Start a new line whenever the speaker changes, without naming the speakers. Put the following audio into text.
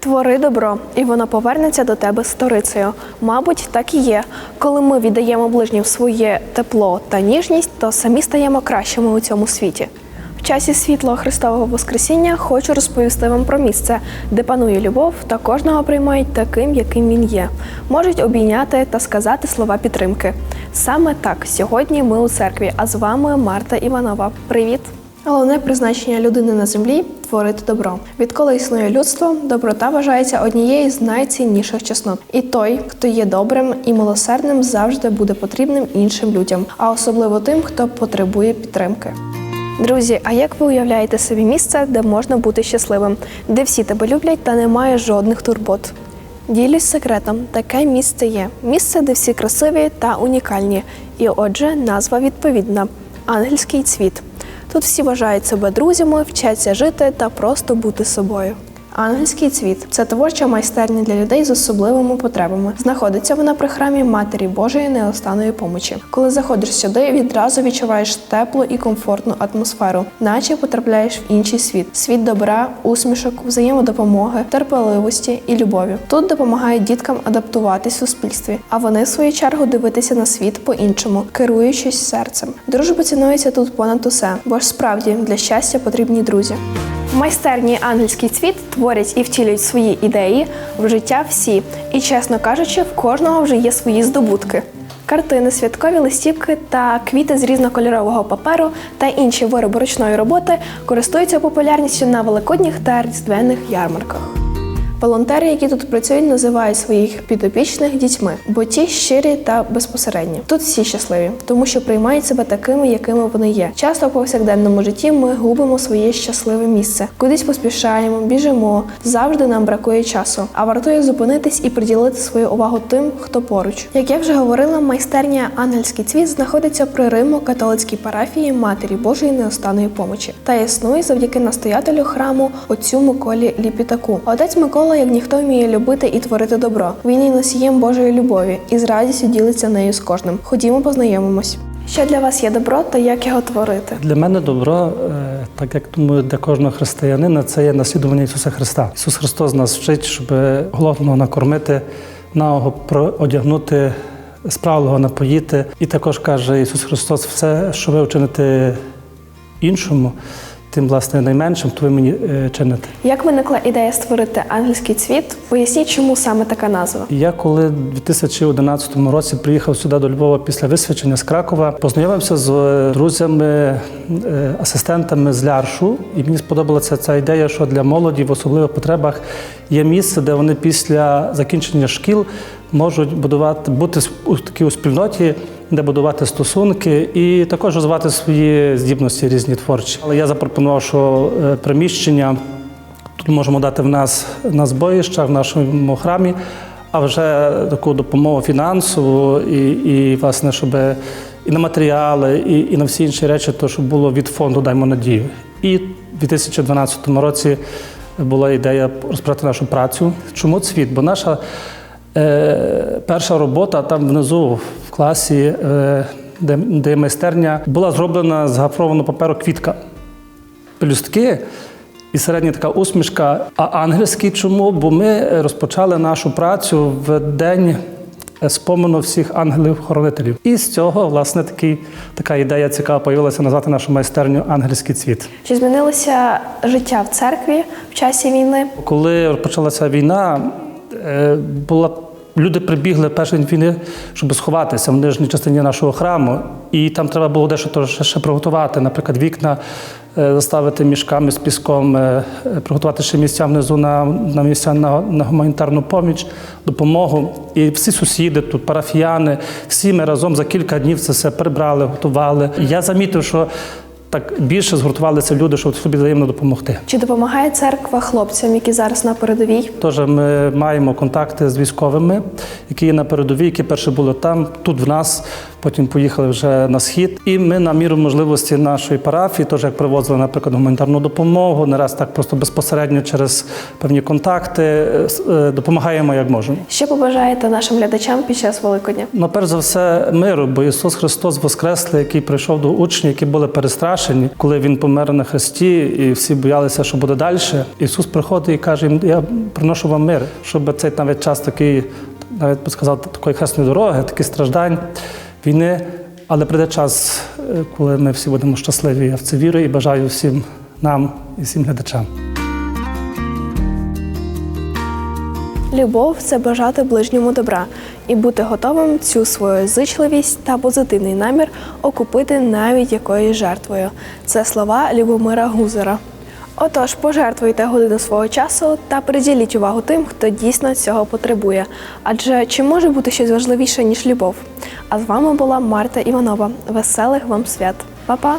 Твори добро, і воно повернеться до тебе сторицею. Мабуть, так і є. Коли ми віддаємо ближнім своє тепло та ніжність, то самі стаємо кращими у цьому світі. В часі світлого Христового Воскресіння хочу розповісти вам про місце, де панує любов та кожного приймають таким, яким він є. Можуть обійняти та сказати слова підтримки. Саме так сьогодні ми у церкві, а з вами Марта Іванова. Привіт! Головне призначення людини на землі творити добро. Відколи існує людство, доброта вважається однією з найцінніших чеснот. І той, хто є добрим і милосердним, завжди буде потрібним іншим людям, а особливо тим, хто потребує підтримки. Друзі, а як ви уявляєте собі місце, де можна бути щасливим, де всі тебе люблять та немає жодних турбот? Ділюсь секретом, таке місце є. Місце, де всі красиві та унікальні. І отже, назва відповідна ангельський цвіт. Тут всі вважають себе друзями, вчаться жити та просто бути собою. Ангельський цвіт це творча майстерня для людей з особливими потребами. Знаходиться вона при храмі Матері Божої неостанної помочі. Коли заходиш сюди, відразу відчуваєш теплу і комфортну атмосферу, наче потрапляєш в інший світ світ добра, усмішок, взаємодопомоги, терпеливості і любові. Тут допомагають діткам адаптуватись в суспільстві, а вони, в свою чергу, дивитися на світ по-іншому, керуючись серцем. Дружба цінується тут понад усе, бо ж справді для щастя потрібні друзі. Майстерні ангельський цвіт творять і втілюють свої ідеї в життя всі. І, чесно кажучи, в кожного вже є свої здобутки. Картини, святкові листівки та квіти з різнокольорового паперу та інші вироби ручної роботи користуються популярністю на великодніх та різдвяних ярмарках. Волонтери, які тут працюють, називають своїх підопічних дітьми, бо ті щирі та безпосередні. Тут всі щасливі, тому що приймають себе такими, якими вони є. Часто в повсякденному житті ми губимо своє щасливе місце, кудись поспішаємо, біжимо. Завжди нам бракує часу. А вартує зупинитись і приділити свою увагу тим, хто поруч. Як я вже говорила, майстерня Ангельський цвіт знаходиться при Римо-католицькій парафії Матері Божої неостанної помочі та існує завдяки настоятелю храму отцю Миколі Ліпітаку. Отець Микола, як ніхто вміє любити і творити добро. Він є носієм Божої любові і з радістю ділиться нею з кожним. Ходімо, познайомимось. Що для вас є добро та як його творити?
Для мене добро, е, так як думаю, для кожного християнина, це є наслідування Ісуса Христа. Ісус Христос нас вчить, щоб голодного накормити, наого одягнути, справного напоїти. І також каже Ісус Христос, все, що ви вчините іншому, тим власне найменшим, то ви мені е, чините.
Як виникла ідея створити ангельський цвіт? Поясніть, чому саме така назва?
Я коли в 2011 році приїхав сюди до Львова після висвячення з Кракова, познайомився з е, друзями, е, асистентами з Ляршу, і мені сподобалася ця ідея, що для молоді в особливих потребах є місце, де вони після закінчення шкіл можуть будувати бути у такій у спільноті, де будувати стосунки і також розвивати свої здібності різні творчі. Але я запропонував, що е, приміщення. Тут можемо дати в нас на збоїщах, в нашому храмі, а вже таку допомогу фінансову і, і власне, щоб і на матеріали, і, і на всі інші речі, то щоб було від фонду Даймо надію. І в 2012 році була ідея розпочати нашу працю. Чому цвіт? Бо наша е, перша робота там внизу в класі, е, де, де майстерня, була зроблена з гафрованого паперу квітка. Пелюстки і середня така усмішка. А ангельський чому? Бо ми розпочали нашу працю в день спомину всіх ангелів-хоронителів. І з цього, власне, такий, така ідея цікава появилася назвати нашу майстерню Ангельський цвіт.
Чи змінилося життя в церкві в часі війни?
Коли почалася війна, е, була. Люди прибігли перший день війни, щоб сховатися в нижній частині нашого храму, і там треба було дещо ще, приготувати. Наприклад, вікна е, заставити мішками з піском, е, е, приготувати ще місця внизу на, на місця на, на гуманітарну поміч, допомогу. І всі сусіди тут, парафіяни, всі ми разом за кілька днів це все прибрали, готували. Я замітив, що так більше згуртувалися люди, щоб собі взаємно допомогти.
Чи допомагає церква хлопцям, які зараз на передовій?
Тож ми маємо контакти з військовими, які є на передовій, які перші були там. Тут в нас Потім поїхали вже на схід. І ми на міру можливості нашої парафії, теж як привозили, наприклад, гуманітарну допомогу, не раз так просто безпосередньо через певні контакти е, допомагаємо як можемо.
Що побажаєте нашим глядачам під час Великодня?
Ну, перш за все, миру, бо Ісус Христос Воскреслий, який прийшов до учнів, які були перестрашені, коли Він помер на хресті, і всі боялися, що буде далі. Ісус приходить і каже Я приношу вам мир, щоб цей навіть час такий, навіть би сказав, такої хресної дороги, таких страждань, війни. Але прийде час, е, коли ми всі будемо щасливі. Я в це вірю і бажаю всім нам і всім глядачам.
Любов це бажати ближньому добра і бути готовим цю свою зичливість та позитивний намір окупити навіть якоюсь жертвою. Це слова Любомира Гузера. Отож, пожертвуйте годину свого часу та приділіть увагу тим, хто дійсно цього потребує. Адже чи може бути щось важливіше, ніж любов? А з вами була Марта Іванова. Веселих вам свят. Па-па!